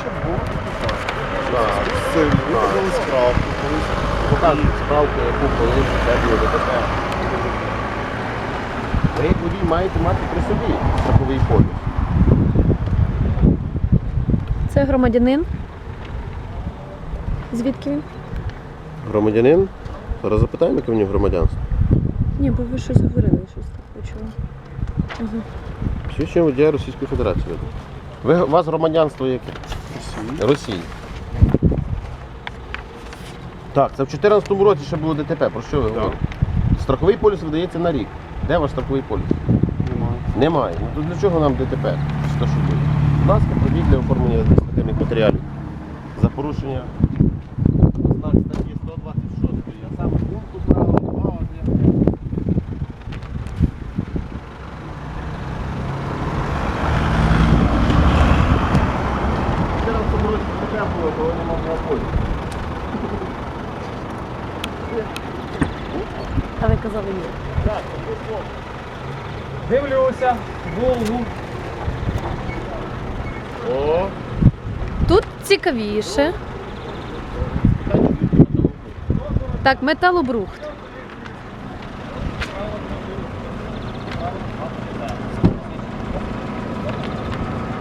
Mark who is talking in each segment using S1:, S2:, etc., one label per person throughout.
S1: ще було тобто, справку колись. Показують ну, справку, яку колись треба ДТП. Ви як маєте мати при собі страховий поліс.
S2: Це громадянин. Звідки він?
S1: Громадянин? Зараз запитаємо, яке в нього громадянство.
S2: Ні, бо ви щось говорили, щось так почули. Угу.
S1: Свідчення водія Російської Федерації. Ви, у вас громадянство яке? Росії. Росії. Так, це в 2014 році ще було ДТП. Про що ви говорите? Страховий поліс видається на рік. Де ваш страховий поліс?
S3: Немає.
S1: Немає. Ну то для чого нам ДТП? Що що буде? Будь ласка, пробіть для оформлення адміністративних матеріалів. За порушення.
S2: А ви казали ні.
S1: Так, це.
S3: Дивлюся, Волгу.
S1: О,
S2: Тут цікавіше. Так, металобрухт.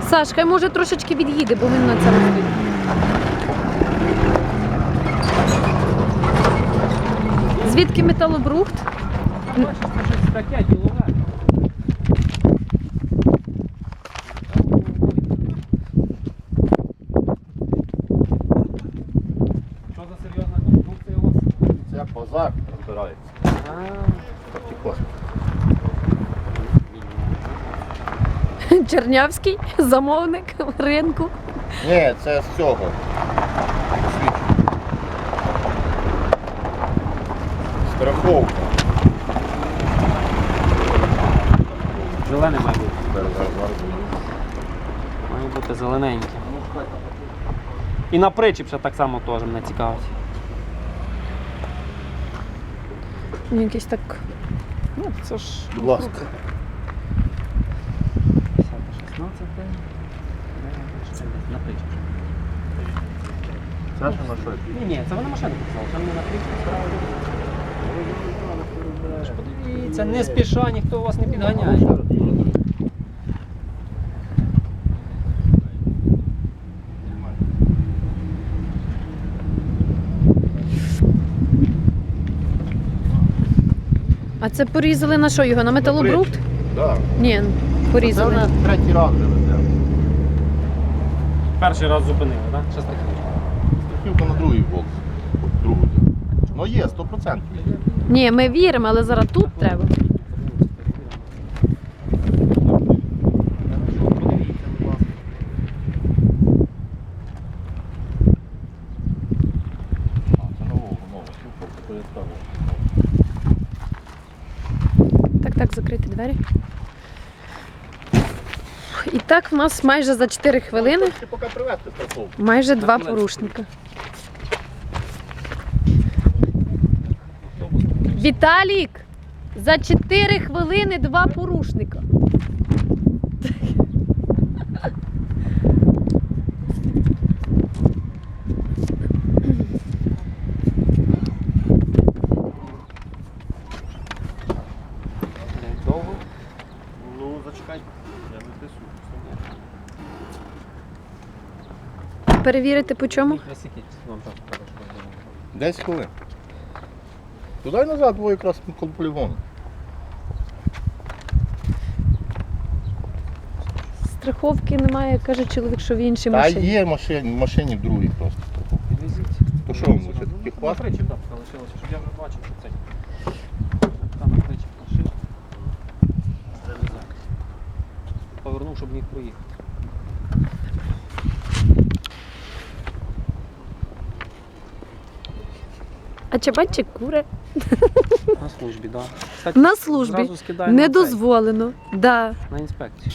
S2: Саш, хай може трошечки від'їде, бо він на цьому стоїть. Звідки металобрухт?
S3: Що за серйозна конструкція у вас?
S1: це позак розбирається.
S2: Чернявський замовник ринку.
S1: Ні, це з цього. Страховка.
S3: Зелене має бути. Має бути зелененьке. І на причіп ще так само теж мене цікавить.
S2: Ну, Якийсь так.
S3: Ну, це ж.
S1: Будь ласка.
S3: 16 на причіп.
S1: Це що на що?
S3: Ні, ні, це вона машину показала, там не на причіп справді. Подивіться, не спіша, ніхто вас не підганяє.
S2: А це порізали на що його? На металобрухт?
S1: Так.
S2: Ні,
S1: Це
S2: порізали.
S1: вже третій раз вже.
S3: Перший раз зупинили, так? Таке.
S1: Страхівка на другий бокс. Другу. Ну є, 100%.
S2: Ні, ми віримо, але зараз тут треба. Так, так, закрити двері. І так в нас майже за 4 хвилини,
S1: поки привезти
S2: майже два порушника. Віталік! За 4 хвилини два порушника.
S3: Довго?
S1: Ну, зачекай. Я не тису.
S2: Перевірити по чому?
S3: Висікіть, вам так покажу, що ви робите.
S1: 10 хвилин. Туди й назад, бо якраз коло полігону.
S2: Страховки немає, каже чоловік, що в іншій
S1: Та
S2: машині.
S1: є машині, в машині в другій просто.
S3: Підвезіть.
S1: То що вам лише
S3: Ну,
S1: таких
S3: На
S1: вас?
S3: причіп так залишилося, щоб я вже бачив, що це. Там на причіп машина. Повернув, щоб міг проїхати.
S2: А чабанчик куре.
S3: На службі, так. Да.
S2: На службі. Не дозволено. Да.
S3: на інспекцію.